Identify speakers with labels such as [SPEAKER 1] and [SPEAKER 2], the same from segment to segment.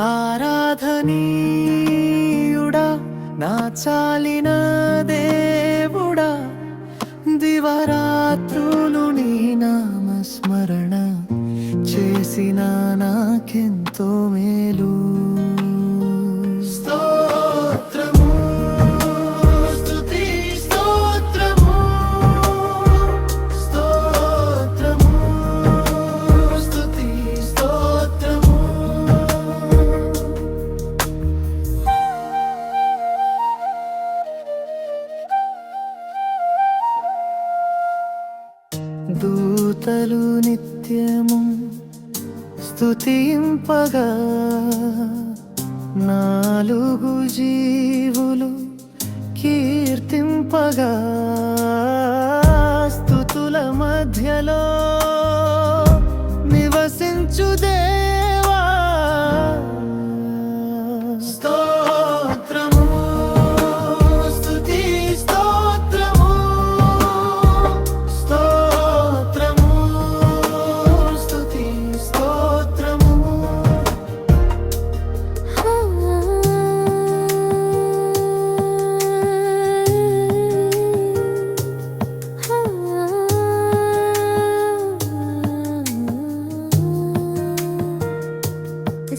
[SPEAKER 1] ఆరాధనీయుడా నా చాలిన దేవుడా దివరాత్రులు నీ నామస్మరణ చేసిన నాకెంతో మేలు. దూతలు నిత్యము స్తుతింపగా నాలుగు జీవులు కీర్తింపగా స్థుతుల మధ్యలో నివసించుదే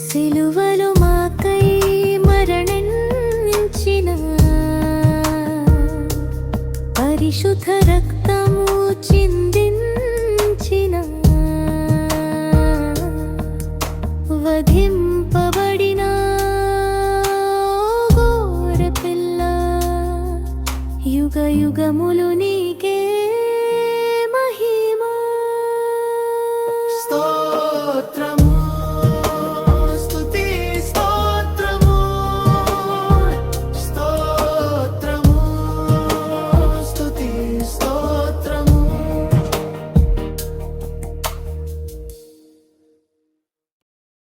[SPEAKER 2] సిలువలు మాకై మరణించిన పరిశుద్ధ రక్తము చిందించిన వధింపబడిన గోర పిల్ల యుగ యుగములు నీకే